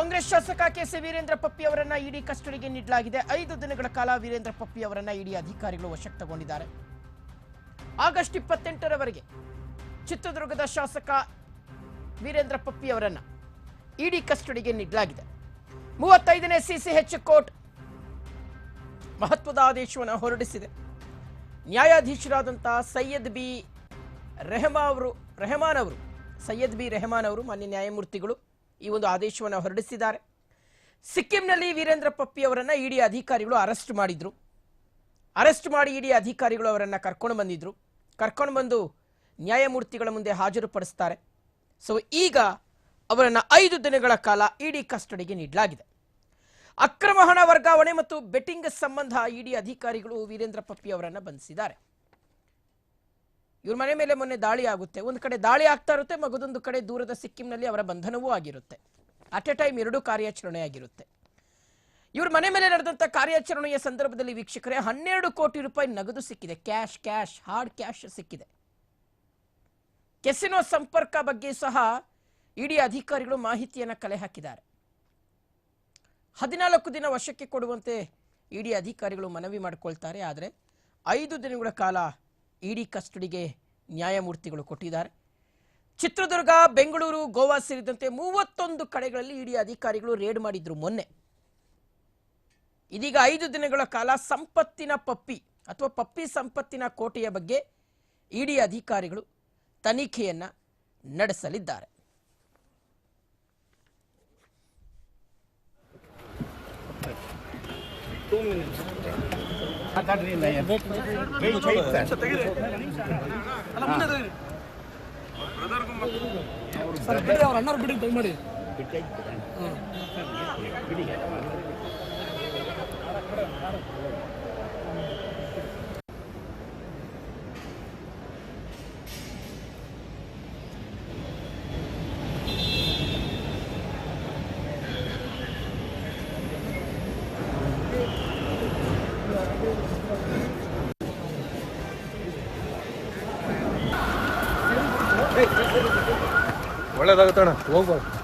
ಕಾಂಗ್ರೆಸ್ ಶಾಸಕ ಕೆಸಿ ವೀರೇಂದ್ರ ಪಪ್ಪಿ ಅವರನ್ನ ಇಡಿ ಕಸ್ಟಡಿಗೆ ನೀಡಲಾಗಿದೆ. ಐದು ದಿನಗಳ ಕಾಲ ವೀರೇಂದ್ರ ಪಪ್ಪಿ ಅವರನ್ನ ಇಡಿ ಅಧಿಕಾರಿಗಳು ವಶಕ್ಕೆ ತಗೊಂಡಿದ್ದಾರೆ ಆಗಸ್ಟ್ ಇಪ್ಪತ್ತೆಂಟರವರೆಗೆ ಚಿತ್ರದುರ್ಗದ ಶಾಸಕ ವೀರೇಂದ್ರ ಪಪ್ಪಿ ಅವರನ್ನ ಇಡಿ ಕಸ್ಟಡಿಗೆ ನೀಡಲಾಗಿದೆ. ಮೂವತ್ತೈದನೇ ಸಿಸಿಎಚ್ ಕೋರ್ಟ್ ಮಹತ್ವದ ಆದೇಶವನ್ನು ಹೊರಡಿಸಿದೆ. ನ್ಯಾಯಾಧೀಶರಾದಂತಹ ಸೈಯದ್ ಬಿ ರೆಹಮಾ ಅವರು, ರೆಹಮಾನ್ ಅವರು, ಸೈಯದ್ ಬಿ ರೆಹಮಾನ್ ಅವರು, ಮಾನ್ಯ ನ್ಯಾಯಮೂರ್ತಿಗಳು ಈ ಒಂದು ಆದೇಶವನ್ನು ಹೊರಡಿಸಿದ್ದಾರೆ. ಸಿಕ್ಕಿಂನಲ್ಲಿ ವೀರೇಂದ್ರ ಪಪ್ಪಿ ಅವರನ್ನು ಇಡಿ ಅಧಿಕಾರಿಗಳು ಅರೆಸ್ಟ್ ಮಾಡಿದ್ರು. ಅರೆಸ್ಟ್ ಮಾಡಿ ಇಡಿ ಅಧಿಕಾರಿಗಳು ಅವರನ್ನು ಕರ್ಕೊಂಡು ಬಂದಿದ್ರು. ಕರ್ಕೊಂಡು ಬಂದು ನ್ಯಾಯಮೂರ್ತಿಗಳ ಮುಂದೆ ಹಾಜರುಪಡಿಸ್ತಾರೆ. ಸೊ ಈಗ ಅವರನ್ನು ಐದು ದಿನಗಳ ಕಾಲ ಇಡಿ ಕಸ್ಟಡಿಗೆ ನೀಡಲಾಗಿದೆ. ಅಕ್ರಮ ಹಣ ವರ್ಗಾವಣೆ ಮತ್ತು ಬೆಟ್ಟಿಂಗ್ ಸಂಬಂಧ ಇಡಿ ಅಧಿಕಾರಿಗಳು ವೀರೇಂದ್ರ ಪಪ್ಪಿ ಅವರನ್ನು ಬಂಧಿಸಿದ್ದಾರೆ. ಇವ್ರ ಮನೆ ಮೇಲೆ ಮೊನ್ನೆ ದಾಳಿ ಆಗುತ್ತೆ. ಒಂದು ಕಡೆ ದಾಳಿ ಆಗ್ತಾ ಇರುತ್ತೆ, ಮಗದೊಂದು ಕಡೆ ದೂರದ ಸಿಕ್ಕಿಂನಲ್ಲಿ ಅವರ ಬಂಧನವೂ ಆಗಿರುತ್ತೆ. ಅಟ್ ಎ ಟೈಮ್ ಎರಡು ಕಾರ್ಯಾಚರಣೆ ಆಗಿರುತ್ತೆ ಇವ್ರ ಮನೆ ಮೇಲೆ ನಡೆದಂಥ ಕಾರ್ಯಾಚರಣೆಯ ಸಂದರ್ಭದಲ್ಲಿ ವೀಕ್ಷಕರೇ, ಹನ್ನೆರಡು ಕೋಟಿ ರೂಪಾಯಿ ನಗದು ಸಿಕ್ಕಿದೆ. ಕ್ಯಾಶ್ ಕ್ಯಾಶ್ ಹಾರ್ಡ್ ಕ್ಯಾಶ್ ಸಿಕ್ಕಿದೆ. ಕೆಸಿನೋ ಸಂಪರ್ಕ ಬಗ್ಗೆ ಸಹ ಇಡಿ ಅಧಿಕಾರಿಗಳು ಮಾಹಿತಿಯನ್ನು ಕಲೆ ಹಾಕಿದ್ದಾರೆ. ಹದಿನಾಲ್ಕು ದಿನ ವಶಕ್ಕೆ ಕೊಡುವಂತೆ ಇಡಿ ಅಧಿಕಾರಿಗಳು ಮನವಿ ಮಾಡಿಕೊಳ್ತಾರೆ. ಆದರೆ ಐದು ದಿನಗಳ ಕಾಲ ಇಡಿ ಕಸ್ಟಡಿಗೆ ನ್ಯಾಯಮೂರ್ತಿಗಳು ಕೊಟ್ಟಿದ್ದಾರೆ. ಚಿತ್ರದುರ್ಗ, ಬೆಂಗಳೂರು, ಗೋವಾ ಸೇರಿದಂತೆ ಮೂವತ್ತೊಂದು ಕಡೆಗಳಲ್ಲಿ ಇಡಿ ಅಧಿಕಾರಿಗಳು ರೇಡ್ ಮಾಡಿದ್ರು ಮೊನ್ನೆ. ಇದೀಗ ಐದು ದಿನಗಳ ಕಾಲ ಸಂಪತ್ತಿನ ಪಪ್ಪಿ ಅಥವಾ ಪಪ್ಪಿ ಸಂಪತ್ತಿನ ಕೋಟೆಯ ಬಗ್ಗೆ ಇಡಿ ಅಧಿಕಾರಿಗಳು ತನಿಖೆಯನ್ನ ನಡೆಸಲಿದ್ದಾರೆ. ಸರ್ ಬಿಡ್ರಿ ಅವ್ರ ಅಣ್ಣವ್ರು ಬಿಡಿ ದಯಮಾಡಿ. ಒಳ್ಳೇದಾಗುತ್ತಣ್ಣ ಹೋಗ್ಬಾರ್ದು